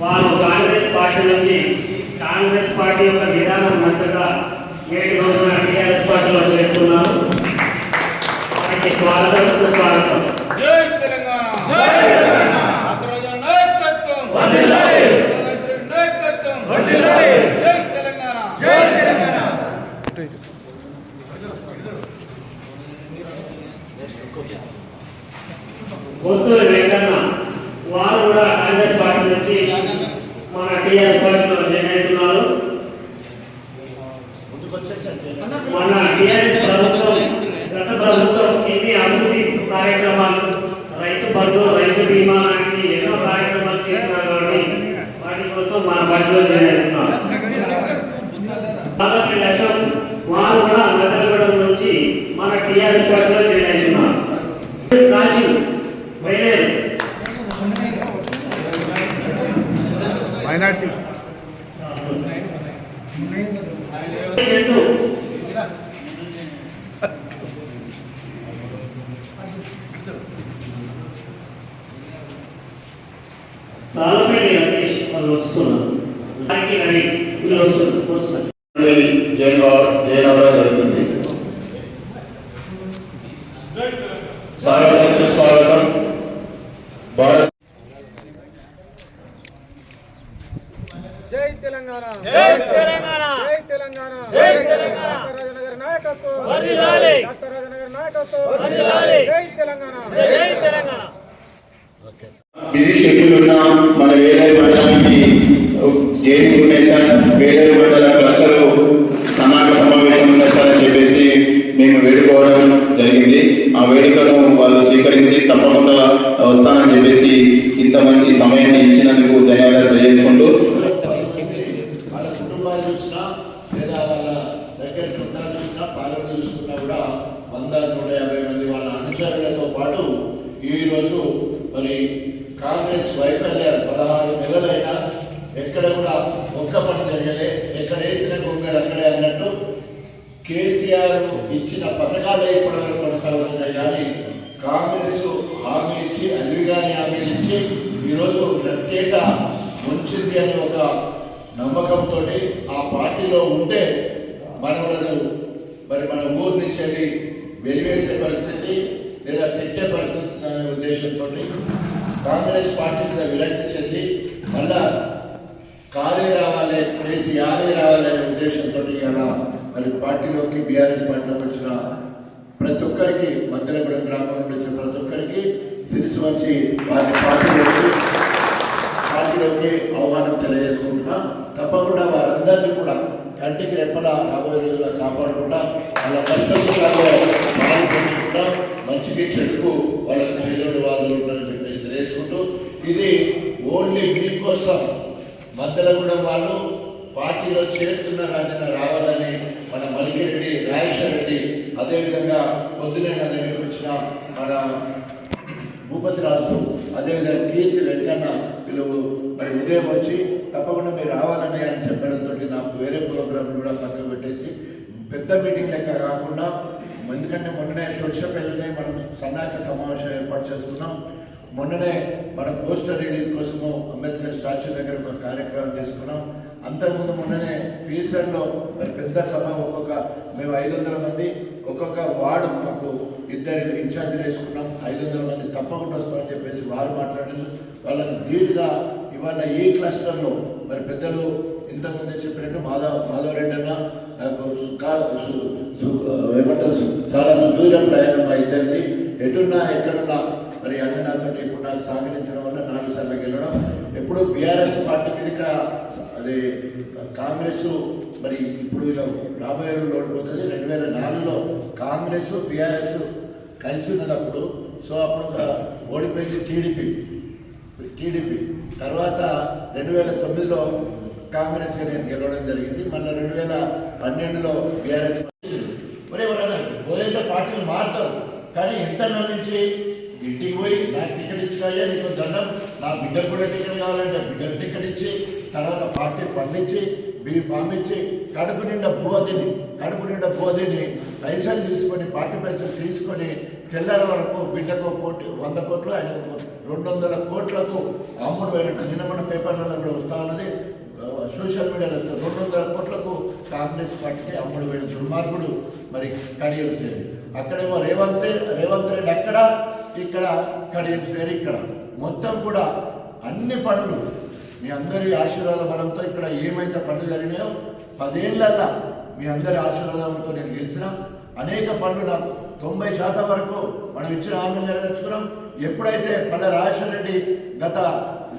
వారు కాంగ్రెస్ పార్టీ నుంచి కాంగ్రెస్ పార్టీ యొక్క విధానం నచ్చగా నేటి రోజున టీఆర్ఎస్ పార్టీలో చేరుతున్నారు వారికి స్వాగతం సుస్వాగతం. జై తెలంగాణ. జై తెలంగాణ. అగ్రజ నాయకత్వం. వందనాలి నాయకత్వం. వందనాలి జై తెలంగాణ. జై తెలంగాణ. గుంటూరు వెంకన్న వారు కూడా కాంగ్రెస్ పార్టీ నుంచి మన టీఆర్ పార్టీలో జాయిన్ మన టీఆర్ఎస్ ప్రభుత్వం గత ప్రభుత్వం ఎన్ని అభివృద్ధి కార్యక్రమాలు రైతు బంధు రైతు బీమా లాంటి ఎన్నో కార్యక్రమాలు చేసినారు కాబట్టి వాటి కోసం మన పార్టీలో జాయిన్ అవుతున్నారు దాదాపు లక్ష్యం వారు కూడా గతగూడెం నుంచి మన టీఆర్ఎస్ పార్టీలో జాయిన్ చెట్టు తాళపేట రమేష్ వాళ్ళు వస్తున్నారు దానికి రవి వీళ్ళు వస్తున్నారు వస్తున్నారు జయనవరం జరుగుతుంది స్వాగతం సుస్వాగతం భారత్ జై తెలంగాణ జై తెలంగాణ జై తెలంగాణ జై తెలంగాణ డాక్టర్ రాజనగర్ నాయకత్వం వర్ధిల్లాలి. డాక్టర్ రాజనగర్ నాయకత్వం జై తెలంగాణ జై తెలంగాణ షెడ్యూల్ ఉన్న మన జైలు మండల సమాజ సమావేశం చెప్పేసి మేము వేడుకోవడం జరిగింది. ఆ వేడుకను వాళ్ళు స్వీకరించి తప్పకుండా వస్తానని చెప్పేసి ఇంత మంచి సమయాన్ని ఇచ్చినందుకు ధన్యవాదాలు తెలియజేసుకుంటూ వాళ్ళ కుటుంబాలు చూసినా లేదా వాళ్ళ దగ్గర చుట్టాలు చూసినా పాలన చూసుకున్నా కూడా వంద నూట యాభై మంది వాళ్ళ అనుచరులతో పాటు ఈరోజు మరి కాంగ్రెస్ వైఫల్యాలు పదహారు నెలలైనా ఎక్కడ కూడా ఒక్క పని జరగలే. ఎక్కడ వేసిన గుండెలు అక్కడే అన్నట్టు కేసీఆర్ ఇచ్చిన పథకాలే ఇప్పటివరకు కొనసాగుతున్నాయి. కానీ కాంగ్రెస్ హామీ ఇచ్చి అల్విగాని హామీలు ఇచ్చి ఈరోజు ప్రత్యేక ముంచింది అనే ఒక నమ్మకంతో ఆ పార్టీలో ఉంటే మనవలను మరి మన ఊరు నుంచి వెళ్ళి వెలివేసే పరిస్థితి లేదా తిట్టే పరిస్థితి అనే ఉద్దేశంతో కాంగ్రెస్ పార్టీ మీద విరక్తి చెంది మళ్ళా కాలే రావాలి కేసీ రావాలి అనే ఉద్దేశంతో ఇలా మరి పార్టీలోకి బీఆర్ఎస్ పార్టీలోకి వచ్చిన ప్రతి ఒక్కరికి మద్దెలగూడెం గ్రామం నుండి వచ్చిన ప్రతి ఒక్కరికి సిరిసి వచ్చి వారి పార్టీలోకి పార్టీలోకి ఆహ్వానం తెలియజేసుకుంటున్నా. తప్పకుండా వారందరినీ కూడా కంటికి రెప్పల రాబోయే రోజుల్లో కాపాడుకుంటా. వాళ్ళ కష్టసుఖాల్లో పాల్గొనకుండా మంచికి చెడుకు వాళ్ళకి చేయని వాళ్ళు ఉంటారని చెప్పేసి తెలియజేసుకుంటూ. ఇది ఓన్లీ మీకోసం మద్దలగూడెం వాళ్ళు పార్టీలో చేరుతున్న రాజన్న రావాలని మన మలికిరెడ్డి రాజేశ్వర రెడ్డి అదేవిధంగా పొద్దునే నా దగ్గరికి వచ్చిన మన భూపతి రాజు అదేవిధంగా కీర్తి వెంకన్న వీళ్ళు ఉదయం వచ్చి తప్పకుండా మీరు రావాలని అని చెప్పడంతో నాకు వేరే ప్రోగ్రామ్ కూడా పక్కన పెట్టేసి పెద్ద మీటింగ్ లెక్క కాకుండా ఎందుకంటే మొన్ననే సోషపల్లినే మనం సన్నాహక సమావేశం ఏర్పాటు చేసుకున్నాం. మొన్ననే మనం పోస్టర్ రిలీజ్ కోసము అంబేద్కర్ స్టాచ్యూ దగ్గర ఒక కార్యక్రమం చేసుకున్నాం. అంతకుముందు మొన్ననే పీసర్లో మరి పెద్ద సభ ఒక్కొక్క మేము ఐదు వందల మంది ఒక్కొక్క వార్డు మాకు ఇద్దరు ఇన్ఛార్జ్ వేసుకున్నాం. ఐదు వందల మంది తప్పకుండా వస్తామని చెప్పేసి వారు మాట్లాడారు. వాళ్ళకి ధీటుగా ఇవాళ ఏ క్లస్టర్లో? మరి పెద్దలు ఇంతకుముందే చెప్పినట్టు మాధవ మాధవ్ రెడ్డి అన్న నాకు ఏమంటారు చాలా సుదూరం ప్రయాణం మా ఇద్దరిని ఎటున్నా ఎక్కడున్నా మరి అన్న నాతో ఇప్పుడు నాకు సహకరించడం వల్ల నాలుగు సార్లు గెలవడం. ఎప్పుడు బీఆర్ఎస్ పార్టీ మీద ఇక్కడ అది కాంగ్రెస్ మరి ఇప్పుడు ఇక రాబోయే రోజులు ఓడిపోతుంది. రెండు వేల నాలుగులో కాంగ్రెస్ బీఆర్ఎస్ కలిసి ఉన్నదప్పుడు సో అప్పుడు ఒక ఓడిపోయింది టీడీపీ. టీడీపీ. తర్వాత రెండు వేల తొమ్మిదిలో కాంగ్రెస్ నేను గెలవడం జరిగింది. మళ్ళీ రెండు వేల పన్నెండులో బీఆర్ఎస్ మరి ఎవరైనా పార్టీలు మారుతారు కానీ ఎంత నమ్మించి ఇంటికి పోయి నాకు టికెట్ ఇచ్చినాయా నీకు దండం. నా బిడ్డకు కూడా టికెట్ కావాలంటే బిడ్డకు టికెట్ ఇచ్చి తర్వాత పార్టీ పండించి బీ ఫామ్ ఇచ్చి కడుపు నిండా బోధిని కడుపు నిండా బోధిని పైసలు తీసుకొని పార్టీ పైసలు తీసుకొని తెల్లారి వరకు బిడ్డకు కోటి వంద కోట్లు ఆయన రెండు వందల కోట్లకు అమ్ముడు పోయినట్టు నిన్న మన పేపర్లలో కూడా వస్తూ ఉన్నది. సోషల్ మీడియాలో వస్తుంది రెండు వందల కోట్లకు కాంగ్రెస్ పార్టీకి అమ్ముడు పోయిన దుర్మార్గుడు మరి కడియం శ్రేణి. అక్కడేమో రేవంత్ రేవంత్ రెడ్డి అక్కడ ఇక్కడ కడియం శ్రేణి ఇక్కడ. మొత్తం కూడా అన్ని పనులు మీ అందరి ఆశీర్వాద బలంతో ఇక్కడ ఏమైతే పనులు జరిగినాయో పదేళ్ళల్లా మీ అందరి ఆశీర్వాదంతో నేను గెలిచిన. అనేక పనులు నాకు తొంభై శాతం వరకు మనం ఇచ్చిన హామీలు నెరవేర్చుకున్నాం. ఎప్పుడైతే పల్లె రాజశేఖర రెడ్డి గత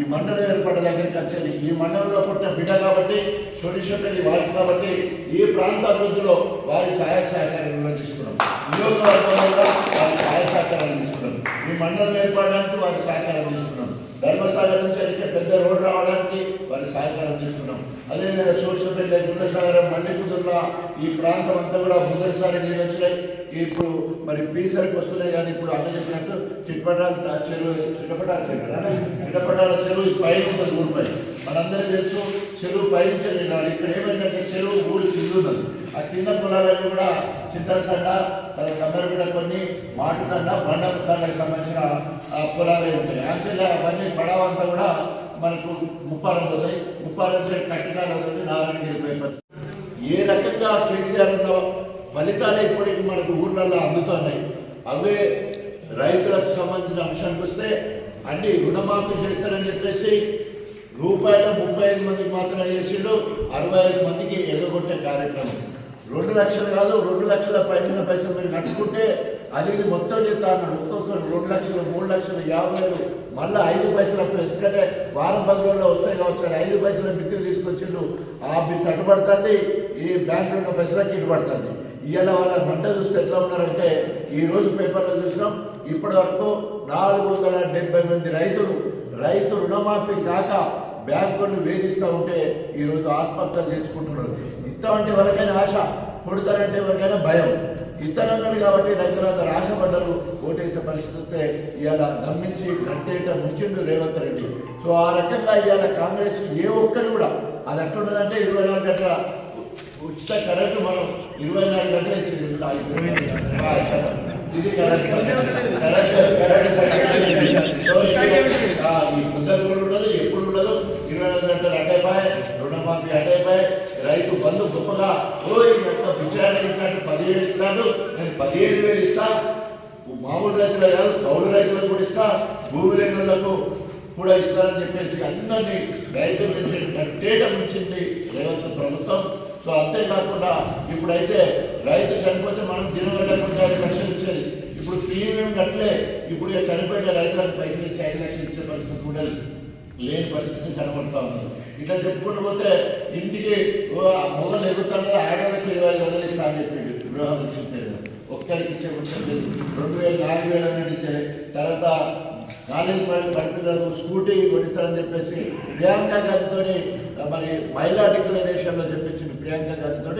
ఈ మండలం ఏర్పడ్డ దగ్గరికి వచ్చేది. ఈ మండలంలో పుట్టిన బిడ్డ కాబట్టి సొల్యూషన్ రెడ్డి వాసి కాబట్టి ఈ ప్రాంత అభివృద్ధిలో వారి సహాయ సహకారాలు తీసుకున్నాం. నియోజకవర్గంలో వారి సహాయ సహకారాలు తీసుకున్నాం. ఈ మండలం ఏర్పడడానికి వారి సహకారం తీసుకున్నాం. ధర్మసాగర్ నుంచి అయితే పెద్ద రోడ్డు రావడానికి వారి సహకారం తీసుకున్నాం. అదేవిధంగా సూర్యపేట గుండసాగరం మల్లికుదుర్ల ఈ ప్రాంతం అంతా కూడా మొదటిసారి నీళ్ళు వచ్చినాయి. ఇప్పుడు మరి పీసర్కి వస్తున్నాయి కానీ ఇప్పుడు అన్న చెప్పినట్టు చిట్పటాల తా- చెరువు చిట్టపటాల చెరువు చిట్టపటాల చెరువు ఈ పై ఉంటుంది ఊరిపై మనందరికీ తెలుసు చెరువు పై నుంచి వెళ్ళాలి ఇక్కడ ఏమైందంటే చెరువు ఊరి కింద ఉన్నది. ఆ కింద పొలాలన్నీ కూడా చింతలతండ తన కూడా కొన్ని మాటుతండ బండ తండకు సంబంధించిన ఆ పొలాలే ఉంటాయి. యాక్చువల్గా అవన్నీ పడవంతా కూడా మనకు ముప్పారం పోతాయి. ముప్పారం సైడ్ కట్టికాలు అవుతుంది నారాయణగిరి పైపర్ ఏ రకంగా కేసీఆర్ ఉన్న ఫలితాలే ఇప్పటికి మనకు ఊర్లలో అందుతున్నాయి. అవే రైతులకు సంబంధించిన అంశానికి వస్తే అన్ని రుణమాఫీ చేస్తారని చెప్పేసి రూపాయల ముప్పై ఐదు మందికి మాత్రమే చేసిండు అరవై ఐదు మందికి ఎగగొట్టే కార్యక్రమం. రెండు లక్షలు కాదు రెండు లక్షల పైన పైసలు మీరు కట్టుకుంటే అది ఇది మొత్తం చెప్తా అన్నాడు. ఒక్కొక్కరు రెండు లక్షలు మూడు లక్షలు యాభై వేలు మళ్ళీ ఐదు పైసలు అప్పుడు ఎందుకంటే వారం పది రోజుల్లో వస్తాయి కావచ్చు అని ఐదు పైసల మిత్రులు తీసుకొచ్చిండు. ఆ బిత్తు అడ్డుపడుతుంది ఈ బ్యాంకులకు పైసలకి ఇటుపడుతుంది ఇవాళ వాళ్ళ మంట చూస్తే ఎట్లా ఉన్నారంటే ఈ రోజు పేపర్లో చూసినాం ఇప్పటి వరకు నాలుగు వందల డెబ్బై మంది రైతులు రైతు రుణమాఫీ కాక బ్యాంకులను వేధిస్తూ ఉంటే ఈరోజు ఆత్మహత్యలు చేసుకుంటున్నారు. ఇస్తామంటే ఎవరికైనా ఆశ కొడతారంటే ఎవరికైనా భయం. ఇతరులు కాబట్టి రైతులందరూ ఆశపడ్డరు ఓటేసే పరిస్థితి వస్తే ఇవాళ నమ్మించి కట్టేట ముచ్చిండు రేవంత్ రెడ్డి. సో ఆ రకంగా ఇవాళ కాంగ్రెస్ ఏ ఒక్కరు కూడా అది ఎట్లుండదంటే ఇరవై నాలుగు గంటల ఉచిత కరెంటు మనం ఇరవై నాలుగు గంటలు ఇచ్చింది. ఇది కరెంట్ కరెంట్ కరెంట్ ఈ పుస్తకం కూడా ఉండదు ఎప్పుడు ఉండదు ఇరవై నాలుగు గంటలు అటైపాయ్ రుణమాఫీ అటైపాయ్ రైతు బంధు గొప్పగా ఓ ఈ యొక్క విచారణ ఇస్తాడు పదిహేడు ఇస్తాడు. నేను పదిహేడు వేలు ఇస్తా. మామూలు రైతులే కాదు కౌలు రైతులకు కూడా ఇస్తా. భూమి రైతులకు కూడా ఇస్తారని చెప్పేసి అందరినీ రైతులు కట్టేట ఉంచింది రేవంత్ ప్రభుత్వం. సో అంతేకాకుండా ఇప్పుడైతే రైతు చనిపోతే మనం దినగంటకుండా ఐదు లక్షలు ఇచ్చేది. ఇప్పుడు ప్రీమియం కట్టలే ఇప్పుడు ఇక చనిపోయిన రైతులకు పైసలు ఇచ్చి ఐదు లక్షలు ఇచ్చే పరిస్థితి కూడా లేని పరిస్థితి కనబడతా ఉంది. ఇట్లా చెప్పుకుంటూ పోతే ఇంటికి మొగలు ఎగుతాను ఆడవాళ్ళకి ఇరవై ఐదు వందలు ఇస్తా అని చెప్పిండు గృహ పేరు. ఒక్కరికి ఇచ్చే కొంచెం లేదు. రెండు వేలు నాలుగు వేలు అనేది ఇచ్చే తర్వాత కాలేజీ పడి స్కూటీ కొనిస్తారని చెప్పేసి ప్రియాంక గారితో మరి మహిళా డిక్లరేషన్లో చెప్పించింది ప్రియాంక గారితో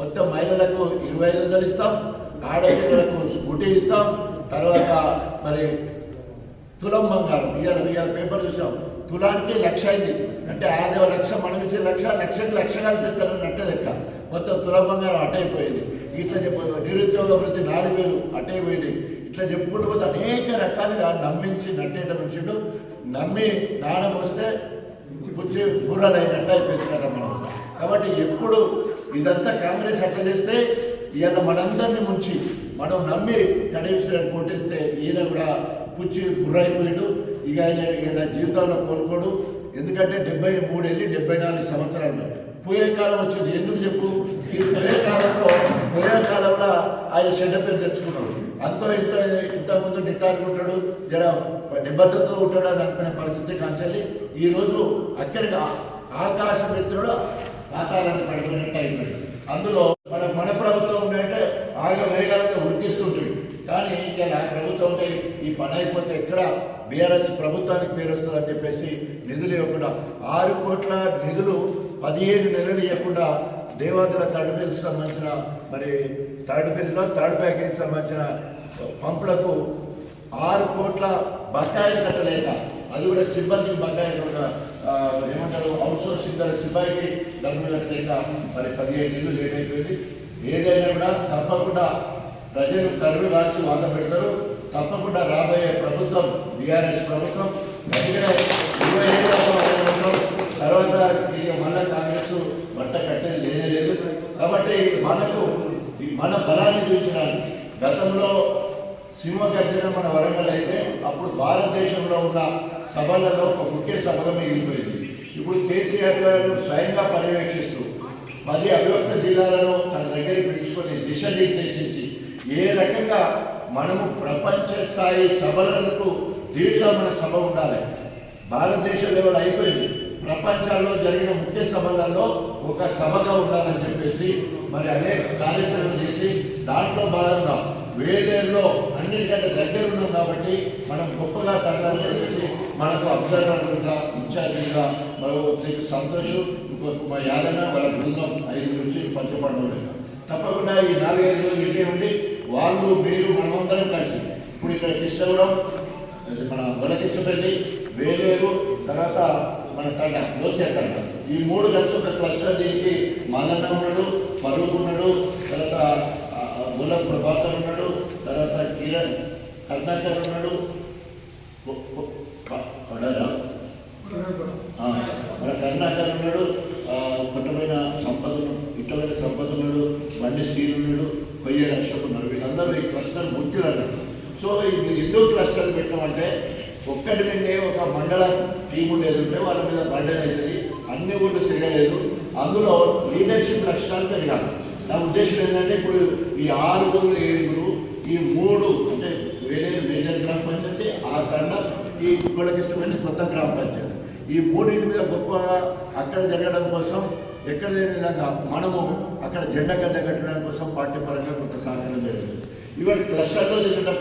మొత్తం మహిళలకు ఇరవై ఐదు వందలు ఇస్తాం ఆడపిల్లలకు స్కూటీ ఇస్తాం తర్వాత మరి తులం బంగారం ఇవాళ ఇవాళ పేపర్ చూసాం. తులానికి లక్ష అయింది. అంటే ఆదేవ లక్ష మనం ఇచ్చే లక్ష లక్షకి లక్ష కల్పిస్తారని నట్ట లెక్క. మొత్తం తులం బంగారం అటైపోయింది ఇట్లా చెప్ప నిరుద్యోగ వృత్తి నాలుగు వేలు అటైపోయింది ఇట్లా చెప్పుకుంటూ పోతే అనేక రకాలుగా నమ్మించి నట్టేట వచ్చిండు నమ్మి నాణం వస్తే కూర్చి బూరలైనట్టు అయినట్టు అయిపోయింది కదా మనం. కాబట్టి ఎప్పుడు ఇదంతా కాంగ్రెస్ అట్లా చేస్తే ఈయన మనందరినీ ముంచి మనం నమ్మి కడేశ్వరం కొట్టేస్తే ఈయన కూడా పుచ్చి బుర్రైపోయాడు ఇక ఆయన ఈయన జీవితంలో కోలుకోడు. ఎందుకంటే డెబ్బై మూడు వెళ్ళి డెబ్బై నాలుగు సంవత్సరాలు. పోయే కాలం వచ్చింది. ఎందుకు చెప్పు? ఈ పోయే కాలంలో పోయే కాలంలో ఆయన చెడ్డ పేరు తెచ్చుకున్నాడు. అంతో ఇంత ఇంతకుముందు నిట్టారు ఉంటాడు జర నిబద్ధతతో ఉంటాడు అని అనుకునే పరిస్థితి కాంచాలి ఈరోజు అక్కడికి ఆకాశ మిత్రుడు పాతాలను పడిపోయినట్టు అయిపోయింది అందులో మన మన ప్రభుత్వం ఉందంటే ఆగ వేగాలతో ఉరికిస్తుంటుంది కానీ ఇంకా ప్రభుత్వం ఉంటే ఈ పని అయిపోతే ఎక్కడ? బీఆర్ఎస్ ప్రభుత్వానికి పేరు వస్తుందని చెప్పేసి నిధులు ఇవ్వకుండా ఆరు కోట్ల నిధులు పదిహేను నెలలు ఇవ్వకుండా దేవాదుల థర్డ్ ఫేజ్ సంబంధించిన మరి థర్డ్ ఫేజ్లో థర్డ్ ప్యాకేజ్ సంబంధించిన పంపులకు ఆరు కోట్ల బకాయిలు కట్టలేక అది కూడా సిబ్బంది బకాయిలు ఏమంటారు అవుట్ సోర్సింగ్ ధర సిబ్బందికి డబ్బులు కట్టలేక మరి పదిహేను నెలలు లేట్ అయిపోయింది. ఏదైనా కూడా తప్పకుండా ప్రజలు కరుడు రాసి వాత పెడతారు. తప్పకుండా రాబోయే ప్రభుత్వం బీఆర్ఎస్ ప్రభుత్వం ఇరవై ఏళ్ళ తర్వాత ఇక మళ్ళా కాంగ్రెస్ బట్ట కట్టేది లేనే లేదు కాబట్టి మనకు మన బలాన్ని చూసినారు గతంలో సింహ గర్జన మన వరంగల్ అయితే అప్పుడు భారతదేశంలో ఉన్న సభలలో ఒక ముఖ్య సభలో మిగిలిపోయింది. ఇప్పుడు కేసీఆర్ గారు స్వయంగా పర్యవేక్షిస్తూ పది అవిభక్త జిల్లాలను తన దగ్గరికి పిలుచుకొని దిశ నిర్దేశించి ఏ రకంగా మనము ప్రపంచ స్థాయి సభలకు దీనిలో మన సభ ఉండాలి. భారతదేశంలో లెవెల్ అయిపోయింది. ప్రపంచాల్లో జరిగిన ముఖ్య సభలలో ఒక సభగా ఉండాలని చెప్పేసి మరి అనేక కార్యాచరణ చేసి దాంట్లో భాగంగా వేలేరులో అన్నిటికంటే దగ్గర ఉన్నాం కాబట్టి మనం గొప్పగా తగ్గాలని చెప్పేసి మనకు అబ్జర్వర్గా ఇన్ఛార్జిగా మరో నీకు సంతోషం ఇంకొక మా యాదన వాళ్ళ బృందం ఐదు నుంచి పంచపడడం తప్పకుండా ఈ నాలుగైదు రోజులు ఇటే ఉండి వాళ్ళు మీరు మనమందరం కలిసి ఇప్పుడు ఇక్కడ కృష్ణగూడెం మన మన వనకృష్ణపల్లి వేలేరు తర్వాత మన తండ లోత్య తండ ఈ మూడు కలిసి ఒక క్లస్టర్ దీనికి మల్లన్న ఉన్నాడు ఫరూక్ ఉన్నాడు తర్వాత ఆ, ప్రభాకర్ ఉన్నాడు తర్వాత కిరణ్ కర్ణాకర్ ఉన్నాడు. మన కర్ణాకర్ ఉన్నాడు కొట్టమైన పుట్టమైన సంపదను ఇట్టమైన సంపద ఉన్నాడు బండి సీలు కొయ్య లక్షకు ఉన్నారు వీళ్ళందరూ ఈ క్లస్టర్ ముఖ్యులు అన్నారు సో ఇది ఎందుకు క్లస్టర్ పెట్టామంటే ఒక్కటి నుండే ఒక మండలం టీం ఉండేది ఉంటే వాళ్ళ మీద బర్డెన్ అవుతుంది. అన్ని ఊళ్ళు తిరగలేదు. అందులో లీడర్షిప్ లక్షణాలు పెరగాలి నా ఉద్దేశం ఏంటంటే ఇప్పుడు ఈ ఆరుగురు ఏడుగురు ఈ మూడు అంటే వేరే మేజర్ గ్రామ పంచాయతీ ఆ కన్నా ఈ గుళ్ళకి ఇష్టమైన కొత్త గ్రామ పంచాయతీ. ఈ మూడింటి మీద గొప్పగా అక్కడ జరగడం కోసం ఎక్కడ లేని విధంగా మనము అక్కడ జెండా గడ్డ కట్టడం కోసం పార్టీ పరంగా కొంత సహకారం జరిగింది. ఇవాళ క్లస్టర్లో జరిగిన